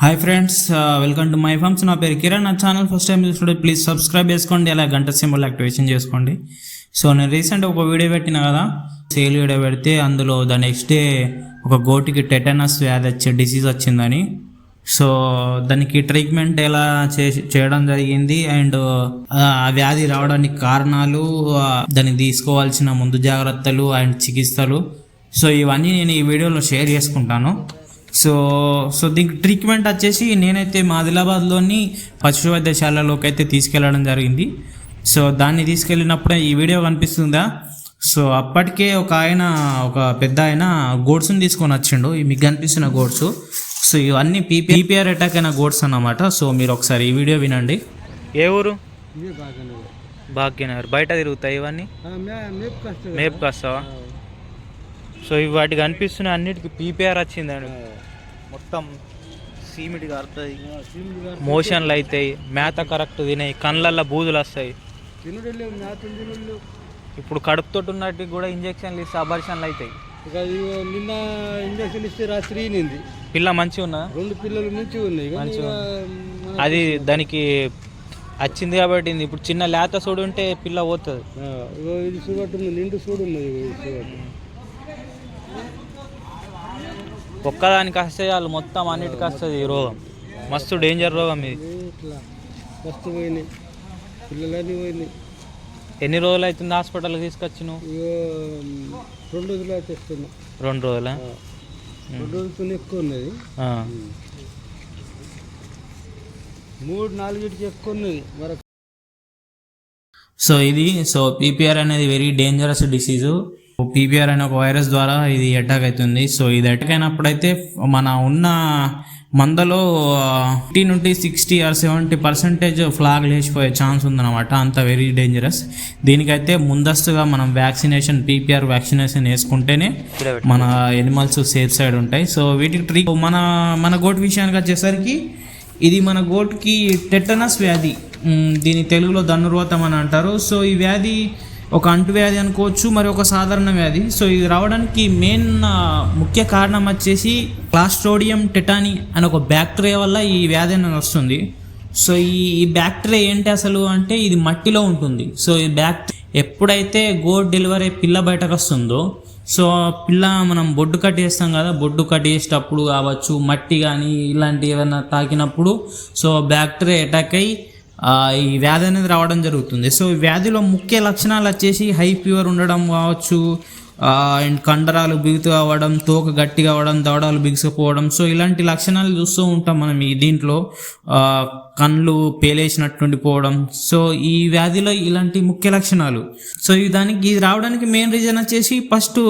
Hi friends welcome to my farms నా పేరు కిరణ్. నా ఛానల్ ఫస్ట్ టైం చూస్తుంటే ప్లీజ్ సబ్స్క్రైబ్ చేసుకోండి. అలా గంట సింబల్ యాక్టివేషన్ చేసుకోండి. సో నేను రీసెంట్ ఒక వీడియో పెట్టిన కదా? సేల్ వీడియో పెడితే అందులో ద నెక్స్ట్ డే ఒక గోటికి టెటనస్ వ్యాధి వచ్చే డిసీజ్ వచ్చిందని. సో దానికి ట్రీట్మెంట్ ఎలా చే చేయడం జరిగింది అండ్ ఆ వ్యాధి రావడానికి కారణాలు దాన్ని దానికి తీసుకోవాల్సిన ముందు జాగ్రత్తలు అండ్ చికిత్సలు. సో ఇవన్నీ నేను ఈ వీడియోలో షేర్ చేసుకుంటాను. సో సో దీనికి ట్రీట్మెంట్ వచ్చేసి నేనైతే మా ఆదిలాబాద్లోని పశు వైద్యశాలలోకి అయితే తీసుకెళ్ళడం జరిగింది. సో దాన్ని తీసుకెళ్ళినప్పుడే ఈ వీడియో కనిపిస్తుందా? సో అప్పటికే ఒక ఆయన ఒక పెద్ద ఆయన గోడ్స్ని తీసుకొని వచ్చిండు. ఈ మీకు కనిపిస్తున్న గోడ్స్ సో ఇవన్నీ పీపీ పీపీఆర్ అటాక్ అయిన గోడ్స్ అన్నమాట. సో మీరు ఒకసారి ఈ వీడియో వినండి. ఏ ఊరు? భాగ్యనగర్. బయట తిరుగుతాయి ఇవన్నీ? మేపు కాస్తావా సో ఇవి వాటికి కనిపిస్తున్న అన్నిటికీ పీపీఆర్ వచ్చిందండి. మొత్తం సీమిటి కారుతుంది మోషన్లు అవుతాయి మేత కరెక్ట్ తినాయి కళ్ళల్లో బూజులు వస్తాయి. ఇప్పుడు కడుపుతో ఉన్నట్టుకి కూడా ఇంజక్షన్లు ఇస్తే అబర్షన్లు అవుతాయి ఇక ఇగో నిన్న ఇంజక్షన్ ఇస్తే రాత్రి పిల్ల మంచిగా ఉన్నా? రెండు పిల్లలు ఉన్నాయి మంచిగా మన- అది దానికి వచ్చింది కాబట్టి ఇప్పుడు చిన్న లేత సోడు ఉంటే పిల్ల పోతుంది. ఇది నిండు సూడు ఉన్నది ఇగో ఇది సుగట్టు ఒక్కదానికి వస్తే వాళ్ళు మొత్తం అన్నిటికి వస్తుంది ఈ రోగం. మస్తు డేంజర్ రోగం ఇది. ఇట్లా మస్తు పోయినాయి. పిల్లలన్నీ పోయినాయి. ఎన్ని రోజులు అవుతుంది హాస్పిటల్కి తీసుకొచ్చి నువ్వు ఇగో రెండు రోజులు తెస్తున్నా రెండు రోజులా? రెండు రోజులతో ఎక్కువ ఉన్నది. ఆ. మూడు నాలుగిటికి ఎక్కువ ఉన్నది. మరి సో ఇది సో పీపీఆర్ అనేది వెరీ డేంజరస్ డిసీజు పీపీఆర్ అనే ఒక వైరస్ ద్వారా ఇది అటాక్ అవుతుంది. సో ఇది అటాక్ అయినప్పుడైతే మన ఉన్న మందలో ఫిఫ్టీ నుండి sixty or seventy percentage flock లేచిపోయే chance ఉందన్నమాట. అంత వెరీ డేంజరస్ దీనికైతే ముందస్తుగా మనం వ్యాక్సినేషన్ పీపీఆర్ వ్యాక్సినేషన్ వేసుకుంటేనే మన ఎనిమల్స్ సేఫ్ సైడ్ ఉంటాయి. సో వీటికి ట్రీ మన మన గోట్ విషయానికి వచ్చేసరికి ఇది మన గోట్కి టెటనస్ వ్యాధి. దీని తెలుగులో ధనుర్వతం అని అంటారు. సో ఈ వ్యాధి ఒక అంటువ్యాధి అనుకోవచ్చు మరి ఒక సాధారణ వ్యాధి. సో ఇది రావడానికి మెయిన్ ముఖ్య కారణం వచ్చేసి క్లాస్ట్రోడియం టెటాని అనే ఒక బ్యాక్టీరియా వల్ల ఈ వ్యాధి అనేది వస్తుంది. సో ఈ ఈ బ్యాక్టీరియా ఏంటి అసలు అంటే ఇది మట్టిలో ఉంటుంది. సో ఈ బ్యాక్టీరియా ఎప్పుడైతే గోడ్ డెలివరీ పిల్ల బయటకు వస్తుందో సో పిల్ల మనం బొడ్డు కట్ చేస్తాం కదా బొడ్డు కట్ చేసేటప్పుడు కావచ్చు మట్టి కానీ ఇలాంటి ఏమైనా తాకినప్పుడు సో బ్యాక్టీరియా అటాక్ అయ్యి ఈ వ్యాధి అనేది రావడం జరుగుతుంది. సో ఈ వ్యాధిలో ముఖ్య లక్షణాలు వచ్చేసి హై ఫీవర్ ఉండడం కావచ్చు అండ్ కండరాలు బిగుతు అవ్వడం తోక గట్టిగా అవ్వడం దవడాలు బిగుసుకుపోవడం. సో ఇలాంటి లక్షణాలు చూస్తూ ఉంటాం మనం ఈ దీంట్లో కళ్ళు పేలేసినట్టుండి పోవడం. సో ఈ వ్యాధిలో ఇలాంటి ముఖ్య లక్షణాలు. సో దానికి ఇది రావడానికి మెయిన్ రీజన్ వచ్చేసి ఫస్ట్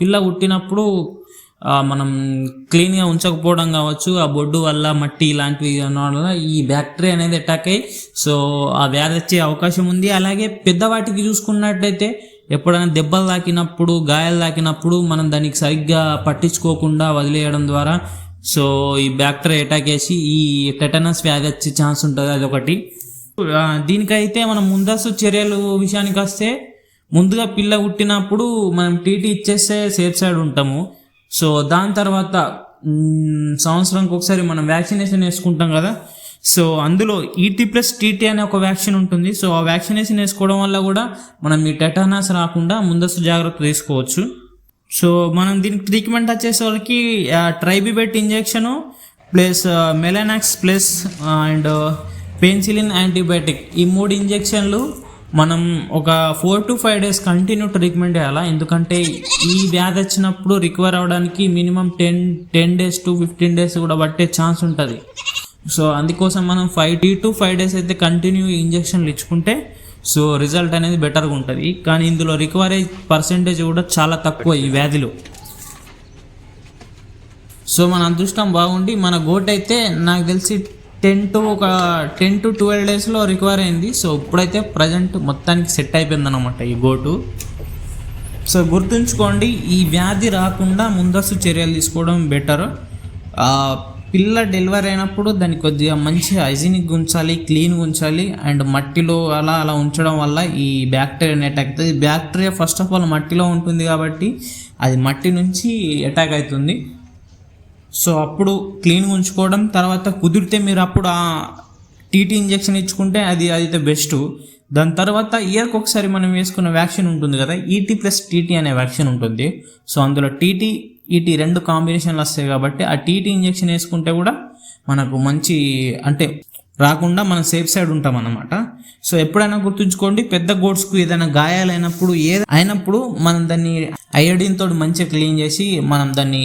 పిల్ల పుట్టినప్పుడు మనం క్లీన్గా ఉంచకపోవడం కావచ్చు ఆ బొడ్డు వల్ల మట్టి ఇలాంటివి వల్ల ఈ బ్యాక్టీరియా అనేది అటాక్ అయ్యి సో ఆ వ్యాధి వచ్చే అవకాశం ఉంది. అలాగే పెద్దవాటికి చూసుకున్నట్టయితే ఎప్పుడైనా దెబ్బలు తాకినప్పుడు గాయాలు తాకినప్పుడు మనం దానికి సరిగ్గా పట్టించుకోకుండా వదిలేయడం ద్వారా సో ఈ బ్యాక్టీరియా అటాక్ చేసి ఈ టెటనస్ వ్యాధి వచ్చే ఛాన్స్ ఉంటుంది అదొకటి. ఒకటి దీనికైతే మనం ముందస్తు చర్యలు విషయానికి వస్తే ముందుగా పిల్ల పుట్టినప్పుడు మనం టీటీ ఇచ్చేస్తే సేఫ్ సైడ్ ఉంటాము. సో దాని తర్వాత సంవత్సరానికి ఒకసారి మనం వ్యాక్సినేషన్ వేసుకుంటాం కదా. సో అందులో ఈటీ ప్లస్ టీటీ అనే ఒక వ్యాక్సిన్ ఉంటుంది. సో ఆ వ్యాక్సినేషన్ వేసుకోవడం వల్ల కూడా మనం ఈ టెటానస్ రాకుండా ముందస్తు జాగ్రత్త తీసుకోవచ్చు. సో మనం దీనికి ట్రీట్మెంట్ వచ్చేసరికి Tribivet injection plus Melonex plus and penicillin antibiotic ఈ మూడు ఇంజెక్షన్లు మనం ఒక four to five days continue treatment చేయాలా? ఎందుకంటే ఈ వ్యాధి వచ్చినప్పుడు రికవర్ అవ్వడానికి minimum ten ten days to fifteen days కూడా పట్టే ఛాన్స్ ఉంటుంది. సో అందుకోసం మనం five tea to five days అయితే కంటిన్యూ ఇంజెక్షన్లు ఇచ్చుకుంటే సో రిజల్ట్ అనేది బెటర్గా ఉంటుంది. కానీ ఇందులో రికవరీ పర్సంటేజ్ కూడా చాలా తక్కువ ఈ వ్యాధిలో. సో మన అదృష్టం బాగుండి మన గోట్ అయితే నాకు తెలిసి టెన్ టు ఒక టెన్ టు ట్వెల్వ్ డేస్లో రికవర్ అయింది. సో ఇప్పుడైతే ప్రజెంట్ మొత్తానికి సెట్ అయిపోయింది అనమాట ఈ గోటు సో గుర్తుంచుకోండి ఈ వ్యాధి రాకుండా ముందస్తు చర్యలు తీసుకోవడం బెటర్ పిల్ల డెలివరీ అయినప్పుడు దాన్ని కొద్దిగా మంచి హైజీనిక్ ఉంచాలి క్లీన్గా ఉంచాలి. అండ్ మట్టిలో అలా అలా ఉంచడం వల్ల ఈ బ్యాక్టీరియా అటాక్ అవుతుంది. బ్యాక్టీరియా ఫస్ట్ ఆఫ్ ఆల్ మట్టిలో ఉంటుంది కాబట్టి అది మట్టి నుంచి అటాక్ అవుతుంది. సో అప్పుడు క్లీన్గా ఉంచుకోవడం తర్వాత కుదిరితే మీరు అప్పుడు ఆ టీటీ ఇంజెక్షన్ ఇచ్చుకుంటే అది అయితే బెస్ట్. దాని తర్వాత ఇయర్కి ఒకసారి మనం వేసుకున్న వ్యాక్సిన్ ఉంటుంది కదా ఈటీ ప్లస్ టీటీ అనే వ్యాక్సిన్ ఉంటుంది. సో అందులో టీటీ ఈటీ రెండు కాంబినేషన్లు వస్తాయి కాబట్టి ఆ టీటీ ఇంజెక్షన్ వేసుకుంటే కూడా మనకు మంచి అంటే రాకుండా మనం సేఫ్ సైడ్ ఉంటాం అన్నమాట. సో ఎప్పుడైనా గుర్తుంచుకోండి పెద్ద గోడ్స్కు ఏదైనా గాయాలైనప్పుడు ఏ అయినప్పుడు మనం దాన్ని అయోడిన్ తోటి మంచిగా క్లీన్ చేసి మనం దాన్ని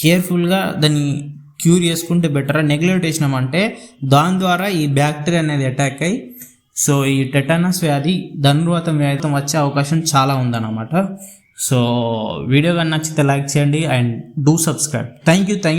కేర్ఫుల్గా దాన్ని క్యూర్ చేసుకుంటే బెటర్ నెగ్లెక్ట్ చేసినామంటే దాని ద్వారా ఈ బ్యాక్టీరియా అనేది అటాక్ అయ్యి సో ఈ టెటానస్ వ్యాధి ధనుర్వాతం వ్యాధితం వచ్చే అవకాశం చాలా ఉందన్నమాట. సో వీడియో కానీ నచ్చితే లైక్ చేయండి and do subscribe thank you thank you